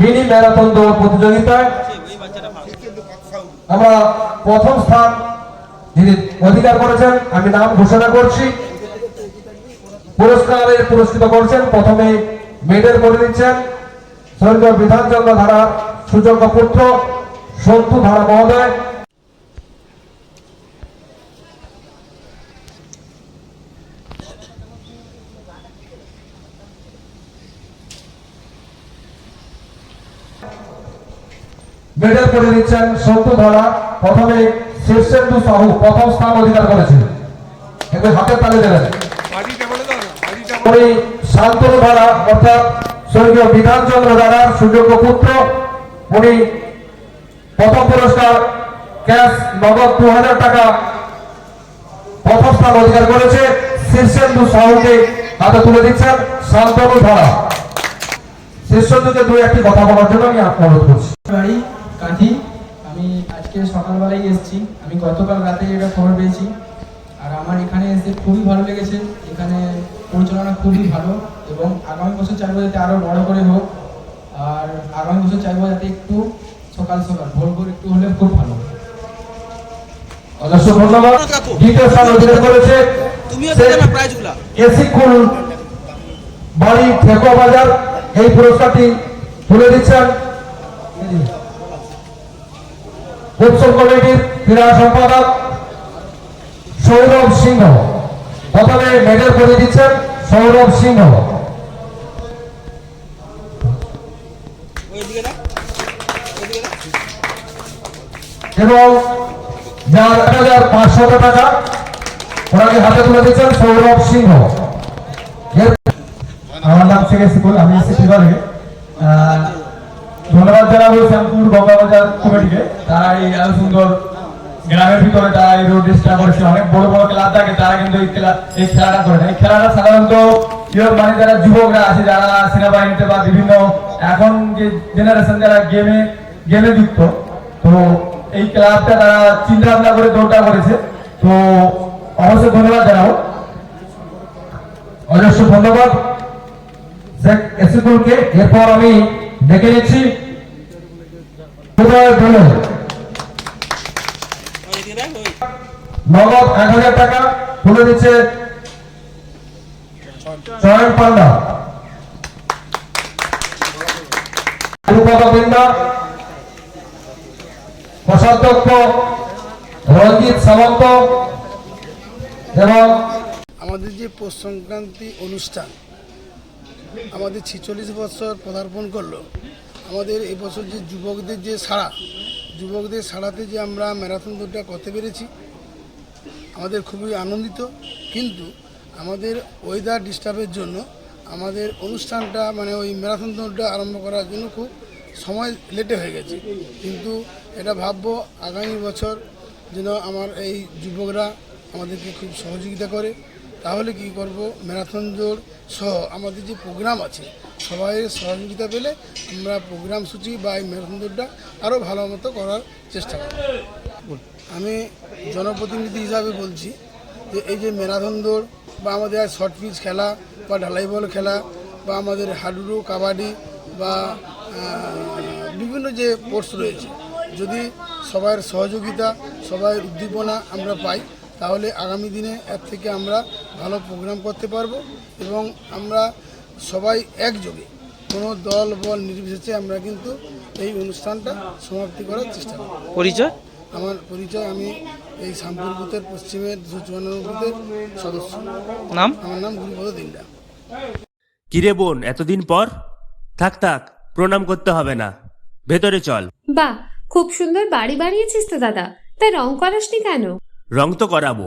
Mini marathon দৌড় প্রতিযোগিতায় আমরা প্রথম স্থান যিনি অধিকার করেছেন, আমি নাম ঘোষণা করছি। পুরস্কারের পুরস্কৃত করছেন, প্রথমে মেডেল করে দিচ্ছেন স্বর্গীয় বিধানচন্দ্র ধারা সুযোগ্য পুত্র সন্তু ধারা মহোদয়। মেডেল করে দিচ্ছেন সন্তু ধারা প্রথমে শীর্ষেন্দু সাহু, প্রথম স্থান অধিকার করেছেন কিন্তু হাতের তালে দেবেন। শান্তনু ধারা অর্থাৎ স্বর্গীয় বিধানচন্দ্র ধারার সুযোগ্য পুত্র, উনি প্রথম পুরস্কার ক্যাশ নগদ দু হাজার টাকা প্রথম স্থান অধিকার করেছে। শীর্ষেন্দু সাহুকে হাতে তুলে দিচ্ছেন শান্তনু ধারা শীর্ষেন্দুকে দু একটি কথা বলার জন্য আমি অনুরোধ করছি। আজকে সকালবেলায় এসেছি। আমি গতকাল রাতে এটা খবর পেয়েছি। আর আমার এখানে এসে খুবই ভালো লেগেছে। এখানে পরিচালনা খুবই ভালো এবং আগামী বছর চাইব যাতে আরও বড় করে হোক। আর আগামী বছর চাইব যাতে একটু সকাল সকাল ভোর ভোর একটু হলে খুব ভালো অজস্র ধন্যবাদ দ্বিতীয় স্থান অধিকার করেছে তুমিও দেবে না প্রাইজগুলা? এসি কুল বাড়ি ঠেকুয়া বাজার। এই পুরস্কারটি তুলে দিচ্ছেন। উৎসব কমিটির ক্রীড়া সম্পাদক সৌরভ সিংহ। প্রথমে মেডেল করে দিচ্ছেন সৌরভ সিংহ। এবং যার এক হাজার পাঁচশত টাকা ওনাকে হাতে তুলে দিচ্ছেন সৌরভ সিংহ। আমার নাম শেখ সিকুল আমি এসেছি ধন্যবাদ জানাব শ্যামপুর গঙ্গাবাজার কমিটিকে। তারা এই এত সুন্দর গ্রামের ভিতরে তারা এই রোড রেসটা করেছে। অনেক বড় বড় ক্লাব থাকে, তারা কিন্তু এই খেলা এই খেলাটা করে এই খেলাটা সাধারণত মানে যারা যুবকরা আছে, যারা সেনাবাহিনীতে বা বিভিন্ন এখন যে জেনারেশন যারা গেমে গেমে যুক্ত, তো এই ক্লাবটা তারা চিন্তা ভাবনা করে দৌড়টা করেছে। তো অবশ্যই ধন্যবাদ জানাব। অজস্র ধন্যবাদ। এরপর আমি ডেকে নিচ্ছি। নগদ এক হাজার টাকা, তুলে দিচ্ছে চয়ন পান্ডা। রঞ্জিত এবং আমাদের যে পৌষ সংক্রান্তি অনুষ্ঠান আমাদের ছেচল্লিশ বছর পদার্পণ করল। আমাদের এবছর যে যুবকদের যে সাড়া, যুবকদের সাড়াতে যে আমরা ম্যারাথন দৌড়টা করতে পেরেছি, আমাদের খুবই আনন্দিত। কিন্তু আমাদের ওয়েদার ডিস্টার্বের জন্য আমাদের অনুষ্ঠানটা মানে ওই ম্যারাথন দৌড়টা আরম্ভ করার জন্য খুব সময় লেটে হয়ে গেছে। কিন্তু এটা ভাববো আগামী বছর যেন আমার এই যুবকরা আমাদেরকে খুব সহযোগিতা করে তাহলে কি করব? ম্যারাথন দৌড় সহ আমাদের যে প্রোগ্রাম আছে সবাই সহযোগিতা পেলে আমরা প্রোগ্রাম সূচি বা এই ম্যারাথন দৌড়টা আরও ভালো মতো করার চেষ্টা করব। আমি জনপ্রতিনিধি হিসাবে বলছি যে এই যে ম্যারাথন দৌড় বা আমাদের শর্ট পিচ খেলা বা ঢালাই বল খেলা বা আমাদের হাডুডু কাবাডি বা বিভিন্ন যে স্পোর্টস রয়েছে যদি সবার সহযোগিতা সবাই উদ্দীপনা আমরা পাই তাহলে আগামী দিনে এর থেকে আমরা ভালো প্রোগ্রাম করতে পারব এবং আমরা সবাই একযোগে কোনো দল বল নির্বিশেষে আমরা কিন্তু এই অনুষ্ঠানটা সমাপ্তি করার চেষ্টা করব। পরিচয়? আমার পরিচয় আমি এই শামপুর বুথের পশ্চিমের দুশো চুয়ান্ন বুথের সদস্য। নাম? আমার নাম গুরুপদ দিন্ডা কিরে বোন এতদিন পর? থাক থাক প্রণাম করতে হবে না। ভেতরে চল। বাহ খুব সুন্দর বাড়ি বানিয়েছিস তো দাদা। তাই রং করাসনি কেন? রং তো করাবো।